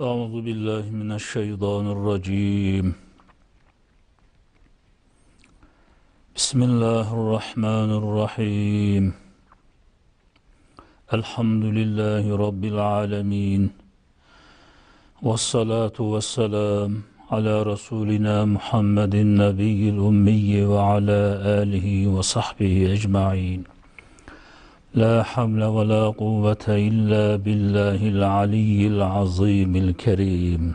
أعوذ بالله من الشيطان الرجيم. بسم الله الرحمن الرحيم. الحمد لله رب العالمين. والصلاة والسلام على رسولنا محمد النبي الأمي وعلى آله وصحبه أجمعين. La لا حول ولا قوة إلا بالله العلي العظيم الكريم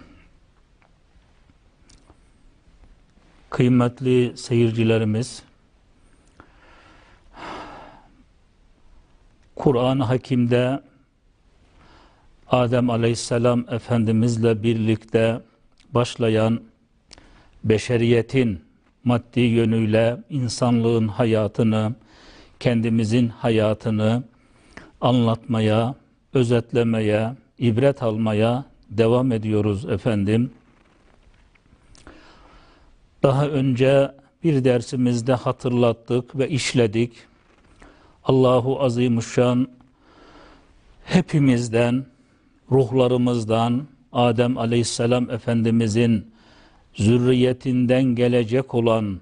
Kıymetli seyircilerimiz, Kur'an-ı Hakim'de Adem Aleyhisselam Efendimizle birlikte başlayan beşeriyetin maddi yönüyle insanlığın hayatını, kendimizin hayatını anlatmaya, özetlemeye, ibret almaya devam ediyoruz efendim. Daha önce bir dersimizde hatırlattık ve işledik. Allahu Azimuşşan hepimizden, ruhlarımızdan, Adem Aleyhisselam Efendimizin zürriyetinden gelecek olan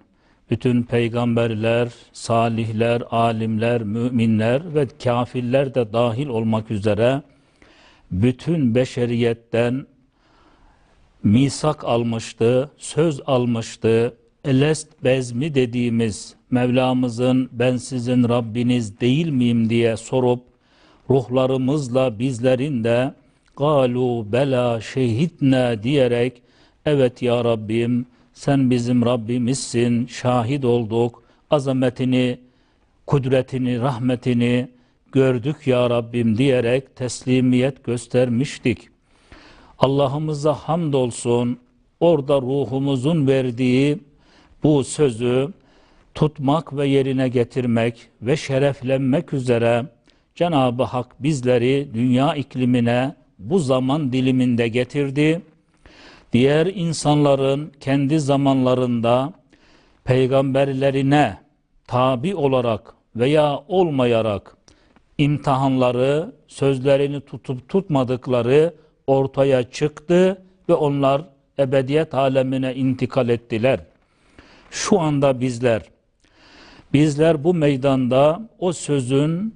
bütün peygamberler, salihler, alimler, müminler ve kafirler de dahil olmak üzere bütün beşeriyetten misak almıştı, söz almıştı. Elest bezmi dediğimiz Mevlamızın ben sizin Rabbiniz değil miyim diye sorup ruhlarımızla bizlerin de galu bela şehitne diyerek evet ya Rabbim sen bizim Rabbimizsin, şahit olduk, azametini, kudretini, rahmetini gördük ya Rabbim diyerek teslimiyet göstermiştik. Allah'ımıza hamdolsun, orada ruhumuzun verdiği bu sözü tutmak ve yerine getirmek ve şereflenmek üzere Cenab-ı Hak bizleri dünya iklimine bu zaman diliminde getirdi diğer insanların kendi zamanlarında peygamberlerine tabi olarak veya olmayarak imtihanları, sözlerini tutup tutmadıkları ortaya çıktı ve onlar ebediyet alemine intikal ettiler. Şu anda bizler, bizler bu meydanda o sözün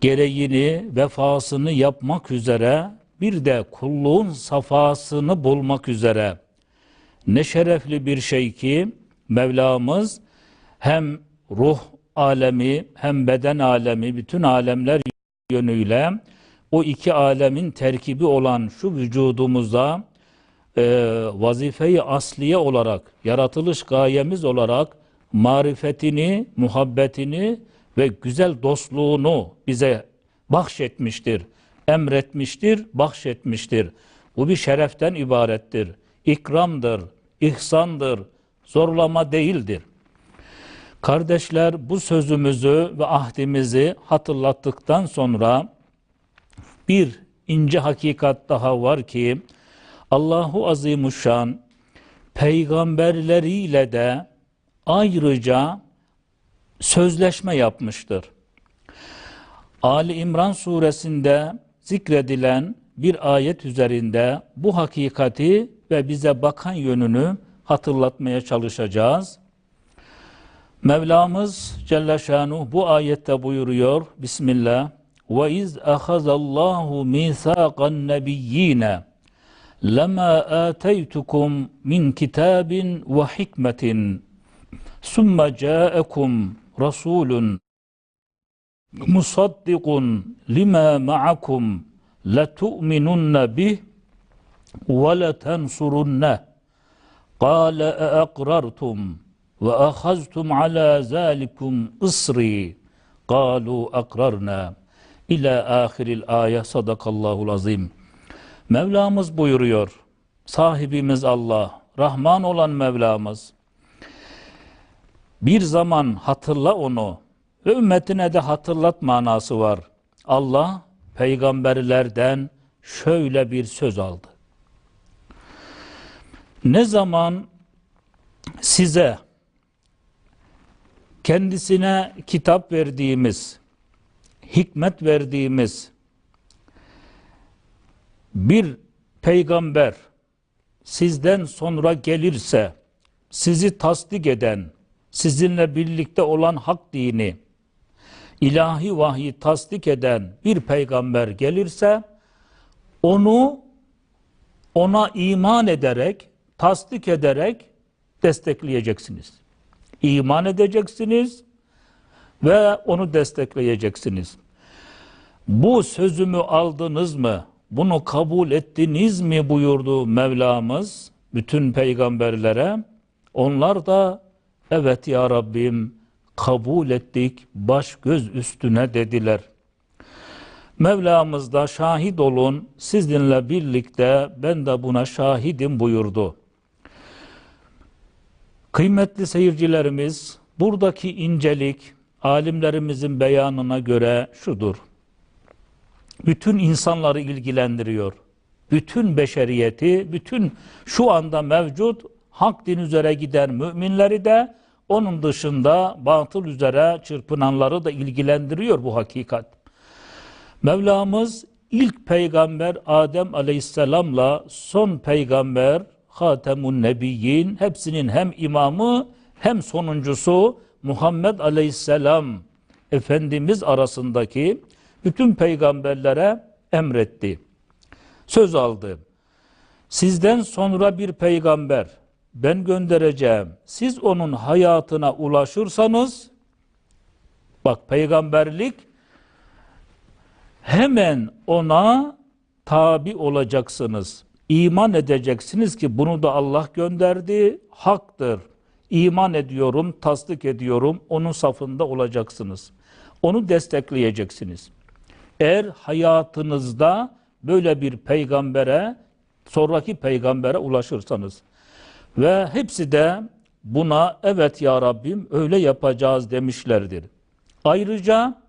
gereğini, vefasını yapmak üzere bir de kulluğun safasını bulmak üzere. Ne şerefli bir şey ki Mevlamız hem ruh alemi hem beden alemi bütün alemler yönüyle o iki alemin terkibi olan şu vücudumuza e, vazifeyi asliye olarak yaratılış gayemiz olarak marifetini, muhabbetini ve güzel dostluğunu bize bahşetmiştir emretmiştir, bahşetmiştir. Bu bir şereften ibarettir. İkramdır, ihsandır, zorlama değildir. Kardeşler bu sözümüzü ve ahdimizi hatırlattıktan sonra bir ince hakikat daha var ki Allahu Azimuşşan peygamberleriyle de ayrıca sözleşme yapmıştır. Ali İmran suresinde zikredilen bir ayet üzerinde bu hakikati ve bize bakan yönünü hatırlatmaya çalışacağız. Mevlamız Celle Şanuh bu ayette buyuruyor. Bismillah. Ve iz ahazallahu misaqan nebiyyine lema ateytukum min kitabin ve hikmetin summa ca'akum rasulun musaddikun lima ma'akum letu'minunne bih ve letensurunne. Kâle eakrartum ve ahaztum ala zalikum ısri kalu akrarna ila ahiril ayet sadakallahul azim. Mevlamız buyuruyor. Sahibimiz Allah Rahman olan Mevlamız. Bir zaman hatırla onu ve ümmetine de hatırlat manası var. Allah peygamberlerden şöyle bir söz aldı. Ne zaman size kendisine kitap verdiğimiz, hikmet verdiğimiz bir peygamber sizden sonra gelirse sizi tasdik eden, sizinle birlikte olan hak dini, ilahi vahyi tasdik eden bir peygamber gelirse onu ona iman ederek, tasdik ederek destekleyeceksiniz. İman edeceksiniz ve onu destekleyeceksiniz. Bu sözümü aldınız mı? Bunu kabul ettiniz mi buyurdu Mevlamız bütün peygamberlere. Onlar da evet ya Rabbim kabul ettik baş göz üstüne dediler. Mevlamız da şahit olun sizinle birlikte ben de buna şahidim buyurdu. Kıymetli seyircilerimiz buradaki incelik alimlerimizin beyanına göre şudur. Bütün insanları ilgilendiriyor. Bütün beşeriyeti, bütün şu anda mevcut hak din üzere giden müminleri de onun dışında batıl üzere çırpınanları da ilgilendiriyor bu hakikat. Mevlamız ilk peygamber Adem aleyhisselamla son peygamber Hatemun Nebiyyin hepsinin hem imamı hem sonuncusu Muhammed aleyhisselam Efendimiz arasındaki bütün peygamberlere emretti. Söz aldı. Sizden sonra bir peygamber ben göndereceğim. Siz onun hayatına ulaşırsanız bak peygamberlik hemen ona tabi olacaksınız. İman edeceksiniz ki bunu da Allah gönderdi, haktır. İman ediyorum, tasdik ediyorum, onun safında olacaksınız. Onu destekleyeceksiniz. Eğer hayatınızda böyle bir peygambere, sonraki peygambere ulaşırsanız ve hepsi de buna evet ya Rabbim öyle yapacağız demişlerdir. Ayrıca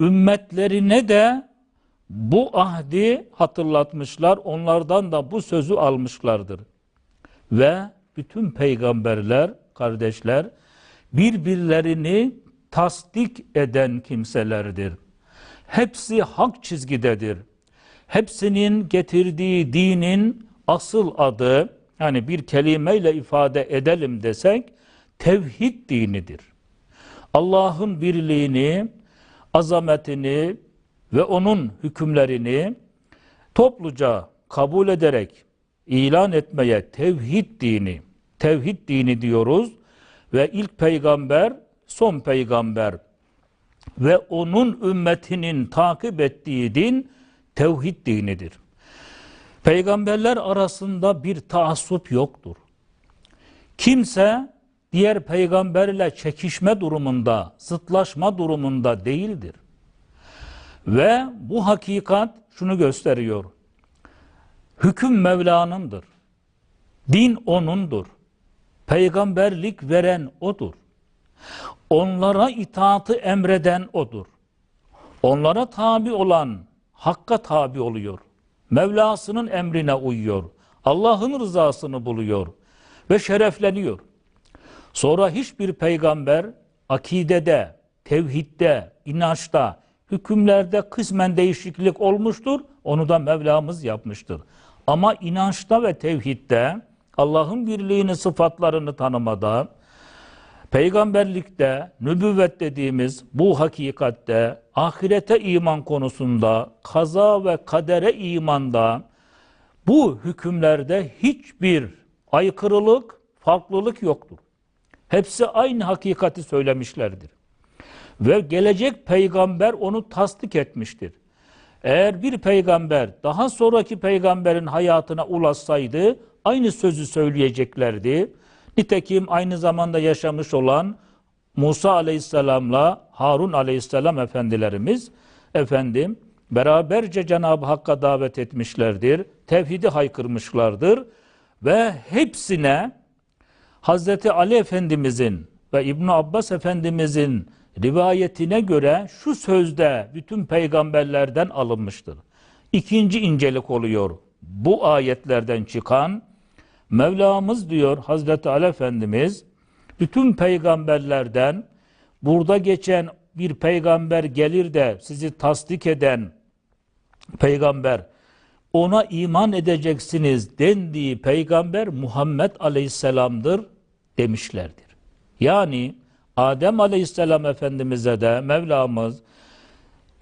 ümmetlerine de bu ahdi hatırlatmışlar, onlardan da bu sözü almışlardır. Ve bütün peygamberler, kardeşler birbirlerini tasdik eden kimselerdir. Hepsi hak çizgidedir. Hepsinin getirdiği dinin asıl adı, yani bir kelimeyle ifade edelim desek, tevhid dinidir. Allah'ın birliğini, azametini ve onun hükümlerini topluca kabul ederek ilan etmeye tevhid dini, tevhid dini diyoruz ve ilk peygamber, son peygamber ve onun ümmetinin takip ettiği din tevhid dinidir. Peygamberler arasında bir taassup yoktur. Kimse diğer peygamberle çekişme durumunda, zıtlaşma durumunda değildir. Ve bu hakikat şunu gösteriyor. Hüküm Mevla'nındır. Din O'nundur. Peygamberlik veren O'dur. Onlara itaatı emreden O'dur. Onlara tabi olan Hakka tabi oluyor. Mevlasının emrine uyuyor. Allah'ın rızasını buluyor ve şerefleniyor. Sonra hiçbir peygamber akidede, tevhidde, inançta, hükümlerde kısmen değişiklik olmuştur. Onu da Mevlamız yapmıştır. Ama inançta ve tevhidde Allah'ın birliğini, sıfatlarını tanımada, peygamberlikte, nübüvvet dediğimiz bu hakikatte, ahirete iman konusunda, kaza ve kadere imanda, bu hükümlerde hiçbir aykırılık, farklılık yoktur. Hepsi aynı hakikati söylemişlerdir. Ve gelecek peygamber onu tasdik etmiştir. Eğer bir peygamber daha sonraki peygamberin hayatına ulaşsaydı aynı sözü söyleyeceklerdi. Nitekim aynı zamanda yaşamış olan Musa aleyhisselamla Harun aleyhisselam efendilerimiz efendim beraberce Cenab-ı Hakk'a davet etmişlerdir. Tevhidi haykırmışlardır ve hepsine Hazreti Ali Efendimizin ve İbn Abbas Efendimizin rivayetine göre şu sözde bütün peygamberlerden alınmıştır. İkinci incelik oluyor. Bu ayetlerden çıkan Mevlamız diyor Hazreti Ali Efendimiz bütün peygamberlerden burada geçen bir peygamber gelir de sizi tasdik eden peygamber ona iman edeceksiniz dendiği peygamber Muhammed Aleyhisselam'dır demişlerdir. Yani Adem Aleyhisselam Efendimiz'e de Mevlamız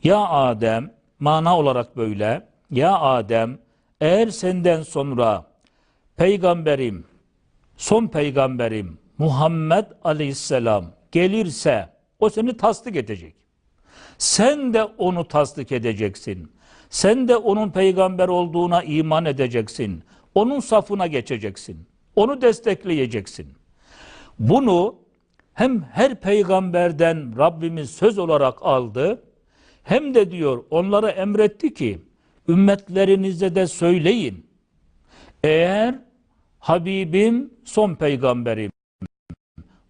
ya Adem mana olarak böyle ya Adem eğer senden sonra peygamberim son peygamberim Muhammed Aleyhisselam gelirse o seni tasdik edecek. Sen de onu tasdik edeceksin. Sen de onun peygamber olduğuna iman edeceksin. Onun safına geçeceksin. Onu destekleyeceksin. Bunu hem her peygamberden Rabbimiz söz olarak aldı, hem de diyor onlara emretti ki ümmetlerinize de söyleyin. Eğer Habibim son peygamberim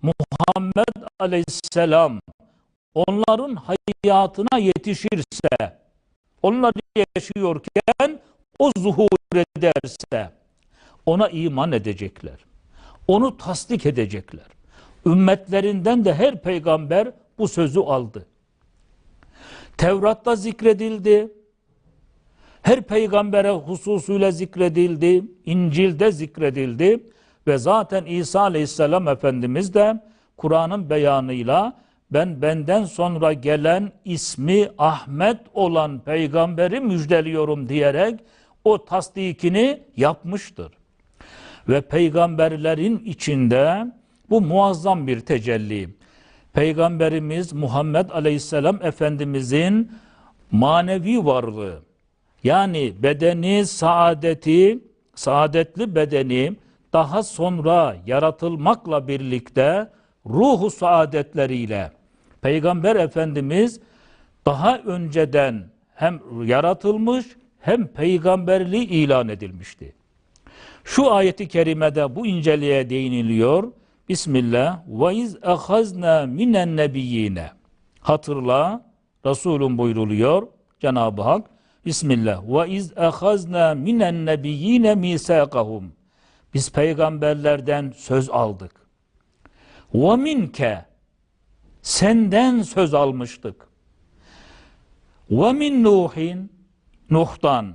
Muhammed Aleyhisselam onların hayatına yetişirse onlar yaşıyorken o zuhur ederse ona iman edecekler. Onu tasdik edecekler. Ümmetlerinden de her peygamber bu sözü aldı. Tevrat'ta zikredildi. Her peygambere hususuyla zikredildi. İncil'de zikredildi. Ve zaten İsa Aleyhisselam Efendimiz de Kur'an'ın beyanıyla ben benden sonra gelen ismi Ahmet olan peygamberi müjdeliyorum diyerek o tasdikini yapmıştır. Ve peygamberlerin içinde bu muazzam bir tecelli. Peygamberimiz Muhammed Aleyhisselam Efendimizin manevi varlığı yani bedeni saadeti, saadetli bedeni daha sonra yaratılmakla birlikte ruhu saadetleriyle Peygamber Efendimiz daha önceden hem yaratılmış hem peygamberliği ilan edilmişti. Şu ayeti kerimede bu inceliğe değiniliyor. Bismillah. Ve iz ehazna minen nebiyyine. Hatırla Resulüm buyruluyor Cenab-ı Hak. Bismillah. Ve iz ehazna minen nebiyyine misakahum. Biz peygamberlerden söz aldık. Ve minke senden söz almıştık. Ve min Nuhin Nuh'tan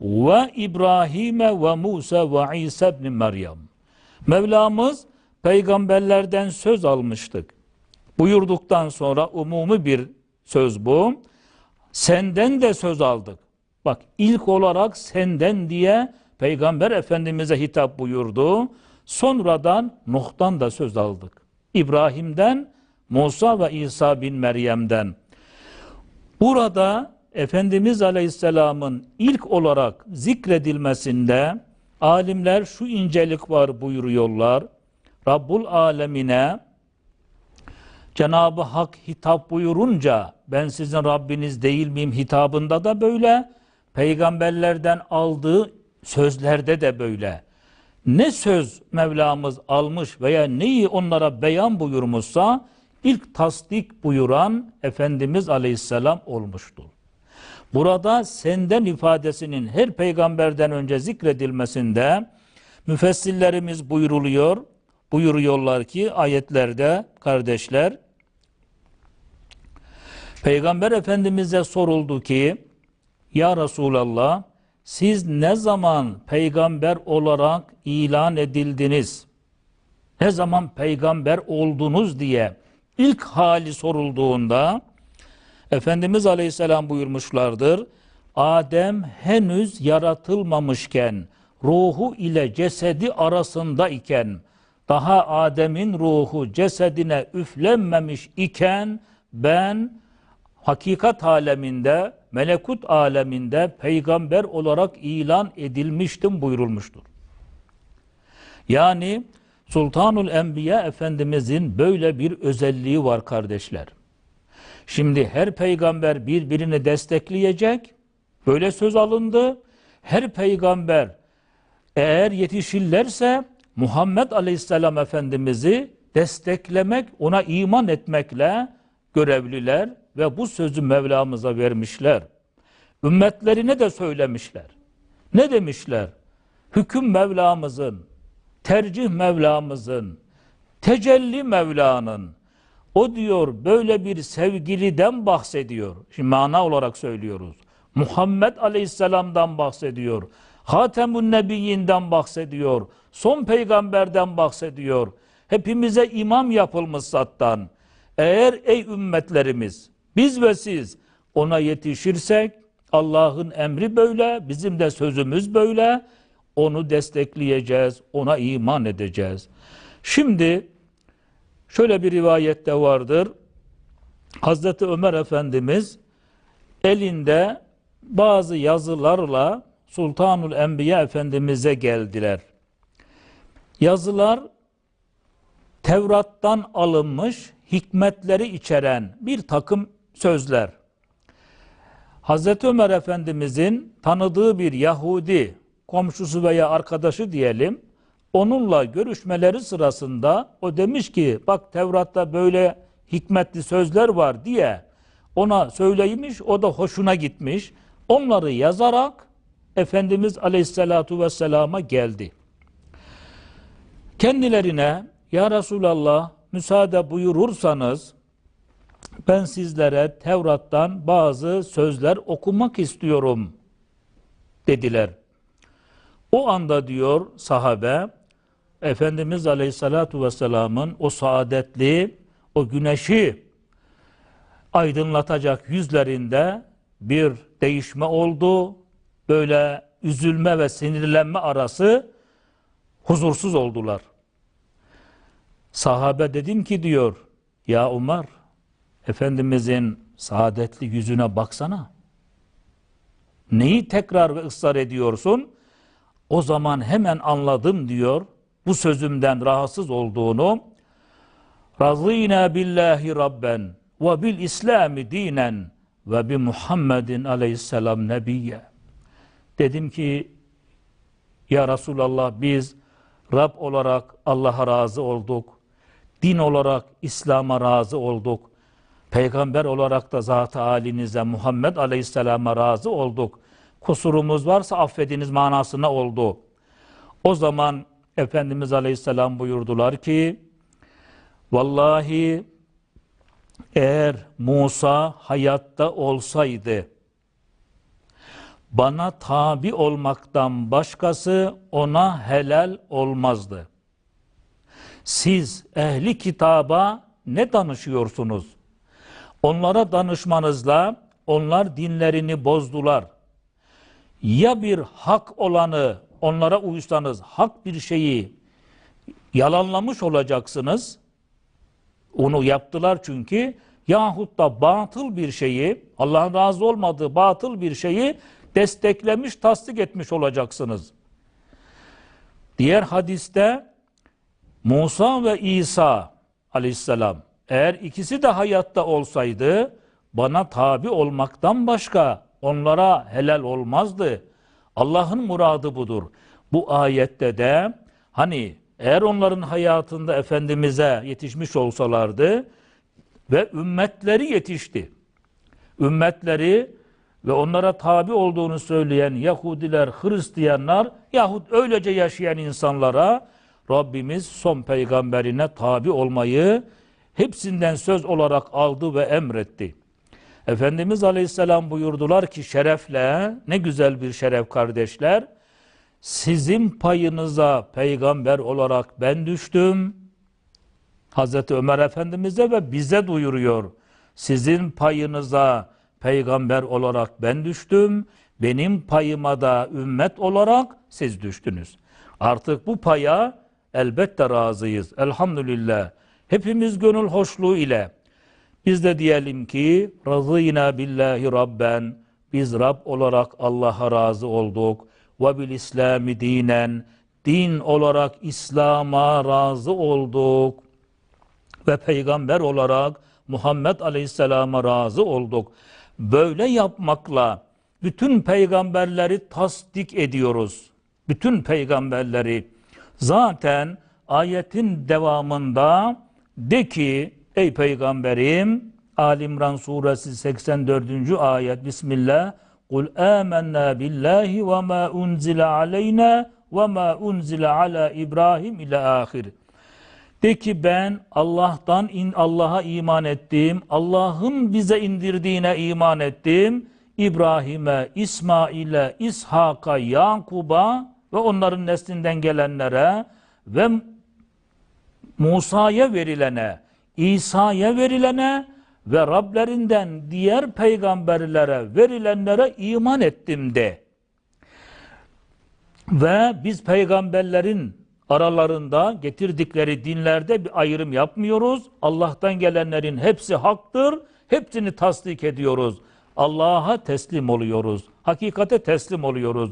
ve İbrahim'e ve Musa ve İsa ibn Meryem. Mevlamız peygamberlerden söz almıştık. Buyurduktan sonra umumi bir söz bu. Senden de söz aldık. Bak ilk olarak senden diye Peygamber Efendimiz'e hitap buyurdu. Sonradan Nuh'tan da söz aldık. İbrahim'den, Musa ve İsa bin Meryem'den. Burada Efendimiz Aleyhisselam'ın ilk olarak zikredilmesinde alimler şu incelik var buyuruyorlar. Rabbul alemine Cenab-ı Hak hitap buyurunca ben sizin Rabbiniz değil miyim hitabında da böyle peygamberlerden aldığı sözlerde de böyle. Ne söz Mevlamız almış veya neyi onlara beyan buyurmuşsa ilk tasdik buyuran Efendimiz Aleyhisselam olmuştur. Burada senden ifadesinin her peygamberden önce zikredilmesinde müfessirlerimiz buyuruluyor, buyuruyorlar ki ayetlerde kardeşler Peygamber Efendimiz'e soruldu ki Ya Resulallah siz ne zaman peygamber olarak ilan edildiniz? Ne zaman peygamber oldunuz diye ilk hali sorulduğunda Efendimiz Aleyhisselam buyurmuşlardır. Adem henüz yaratılmamışken, ruhu ile cesedi arasında iken, daha Adem'in ruhu cesedine üflenmemiş iken ben hakikat aleminde, melekut aleminde peygamber olarak ilan edilmiştim buyurulmuştur. Yani Sultanul Enbiya Efendimizin böyle bir özelliği var kardeşler. Şimdi her peygamber birbirini destekleyecek. Böyle söz alındı. Her peygamber eğer yetişirlerse Muhammed Aleyhisselam Efendimiz'i desteklemek, ona iman etmekle görevliler ve bu sözü Mevlamıza vermişler. Ümmetlerine de söylemişler. Ne demişler? Hüküm Mevlamızın, tercih Mevlamızın, tecelli Mevla'nın, o diyor böyle bir sevgiliden bahsediyor. Şimdi mana olarak söylüyoruz. Muhammed Aleyhisselam'dan bahsediyor. Hatemun Nebiyyinden bahsediyor. Son peygamberden bahsediyor. Hepimize imam yapılmış zattan. Eğer ey ümmetlerimiz biz ve siz ona yetişirsek Allah'ın emri böyle, bizim de sözümüz böyle. Onu destekleyeceğiz, ona iman edeceğiz. Şimdi şöyle bir rivayette vardır. Hazreti Ömer Efendimiz elinde bazı yazılarla Sultanul Enbiya Efendimiz'e geldiler. Yazılar Tevrat'tan alınmış hikmetleri içeren bir takım sözler. Hazreti Ömer Efendimizin tanıdığı bir Yahudi komşusu veya arkadaşı diyelim onunla görüşmeleri sırasında o demiş ki bak Tevrat'ta böyle hikmetli sözler var diye ona söyleymiş o da hoşuna gitmiş. Onları yazarak Efendimiz Aleyhisselatu Vesselam'a geldi. Kendilerine ya Resulallah müsaade buyurursanız ben sizlere Tevrat'tan bazı sözler okumak istiyorum dediler. O anda diyor sahabe Efendimiz Aleyhisselatu Vesselam'ın o saadetli o güneşi aydınlatacak yüzlerinde bir değişme oldu. Böyle üzülme ve sinirlenme arası huzursuz oldular. Sahabe dedim ki diyor ya Umar Efendimizin saadetli yüzüne baksana. Neyi tekrar ve ısrar ediyorsun? O zaman hemen anladım diyor. Bu sözümden rahatsız olduğunu. Razînâ billahi rabben ve bil İslami dinen ve bi Muhammedin aleyhisselam nebiyye. Dedim ki ya Resulallah biz Rab olarak Allah'a razı olduk. Din olarak İslam'a razı olduk. Peygamber olarak da zat-ı halinize Muhammed Aleyhisselam'a razı olduk. Kusurumuz varsa affediniz manasına oldu. O zaman Efendimiz Aleyhisselam buyurdular ki Vallahi eğer Musa hayatta olsaydı bana tabi olmaktan başkası ona helal olmazdı. Siz ehli kitaba ne danışıyorsunuz? Onlara danışmanızla onlar dinlerini bozdular. Ya bir hak olanı onlara uysanız hak bir şeyi yalanlamış olacaksınız. Onu yaptılar çünkü yahut da batıl bir şeyi Allah'ın razı olmadığı batıl bir şeyi desteklemiş, tasdik etmiş olacaksınız. Diğer hadiste Musa ve İsa aleyhisselam eğer ikisi de hayatta olsaydı bana tabi olmaktan başka onlara helal olmazdı. Allah'ın muradı budur. Bu ayette de hani eğer onların hayatında Efendimiz'e yetişmiş olsalardı ve ümmetleri yetişti. Ümmetleri ve onlara tabi olduğunu söyleyen Yahudiler, Hristiyanlar yahut öylece yaşayan insanlara Rabbimiz son peygamberine tabi olmayı hepsinden söz olarak aldı ve emretti. Efendimiz Aleyhisselam buyurdular ki şerefle, ne güzel bir şeref kardeşler, sizin payınıza peygamber olarak ben düştüm. Hazreti Ömer Efendimiz'e ve bize duyuruyor. Sizin payınıza peygamber olarak ben düştüm. Benim payıma da ümmet olarak siz düştünüz. Artık bu paya elbette razıyız. Elhamdülillah. Hepimiz gönül hoşluğu ile biz de diyelim ki razıyna billahi rabben. Biz Rab olarak Allah'a razı olduk. Ve bil İslami dinen. Din olarak İslam'a razı olduk. Ve peygamber olarak Muhammed Aleyhisselam'a razı olduk. Böyle yapmakla bütün peygamberleri tasdik ediyoruz. Bütün peygamberleri. Zaten ayetin devamında de ki ey peygamberim Ali İmran suresi 84. ayet Bismillah Kul amennâ billahi ve ma unzile aleyna ve ma unzile ala İbrahim ile ahir. De ki ben Allah'tan in Allah'a iman ettim. Allah'ın bize indirdiğine iman ettim. İbrahim'e, İsmail'e, İshak'a, Yakub'a ve onların neslinden gelenlere ve Musa'ya verilene, İsa'ya verilene ve Rablerinden diğer peygamberlere verilenlere iman ettim de. Ve biz peygamberlerin aralarında getirdikleri dinlerde bir ayrım yapmıyoruz. Allah'tan gelenlerin hepsi haktır. Hepsini tasdik ediyoruz. Allah'a teslim oluyoruz. Hakikate teslim oluyoruz.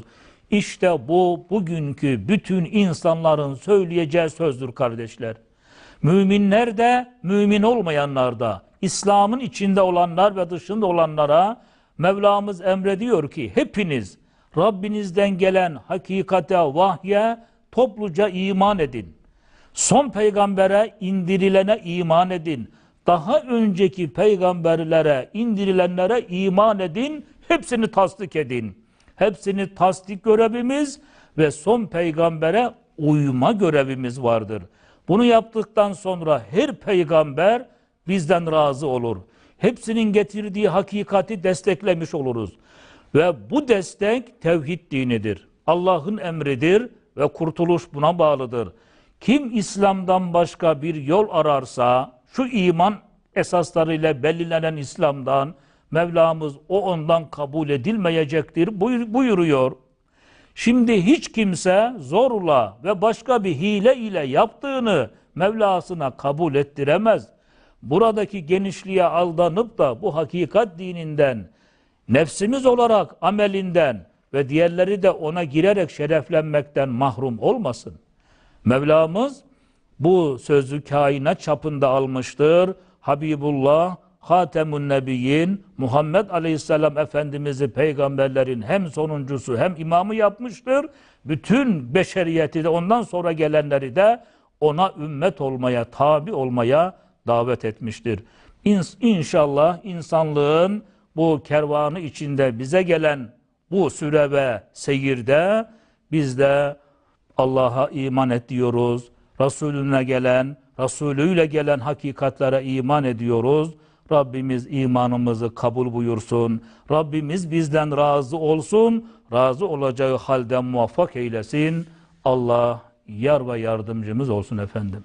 İşte bu bugünkü bütün insanların söyleyeceği sözdür kardeşler. Müminler de, mümin olmayanlar da, İslam'ın içinde olanlar ve dışında olanlara Mevlamız emrediyor ki hepiniz Rabbinizden gelen hakikate, vahye topluca iman edin. Son peygambere indirilene iman edin. Daha önceki peygamberlere indirilenlere iman edin. Hepsini tasdik edin. Hepsini tasdik görevimiz ve son peygambere uyma görevimiz vardır. Bunu yaptıktan sonra her peygamber bizden razı olur. Hepsinin getirdiği hakikati desteklemiş oluruz. Ve bu destek tevhid dinidir. Allah'ın emridir ve kurtuluş buna bağlıdır. Kim İslam'dan başka bir yol ararsa şu iman esaslarıyla belirlenen İslam'dan Mevlamız o ondan kabul edilmeyecektir buyur- buyuruyor. Şimdi hiç kimse zorla ve başka bir hile ile yaptığını Mevlasına kabul ettiremez. Buradaki genişliğe aldanıp da bu hakikat dininden, nefsimiz olarak amelinden ve diğerleri de ona girerek şereflenmekten mahrum olmasın. Mevlamız bu sözü kainat çapında almıştır. Habibullah, Hatemun Nebiyyin, Muhammed Aleyhisselam Efendimiz'i peygamberlerin hem sonuncusu hem imamı yapmıştır. Bütün beşeriyeti de ondan sonra gelenleri de ona ümmet olmaya, tabi olmaya davet etmiştir. İnşallah insanlığın bu kervanı içinde bize gelen bu süre ve seyirde biz de Allah'a iman ediyoruz. Resulüne gelen, Resulüyle gelen hakikatlere iman ediyoruz. Rabbimiz imanımızı kabul buyursun. Rabbimiz bizden razı olsun. Razı olacağı halde muvaffak eylesin. Allah yar ve yardımcımız olsun efendim.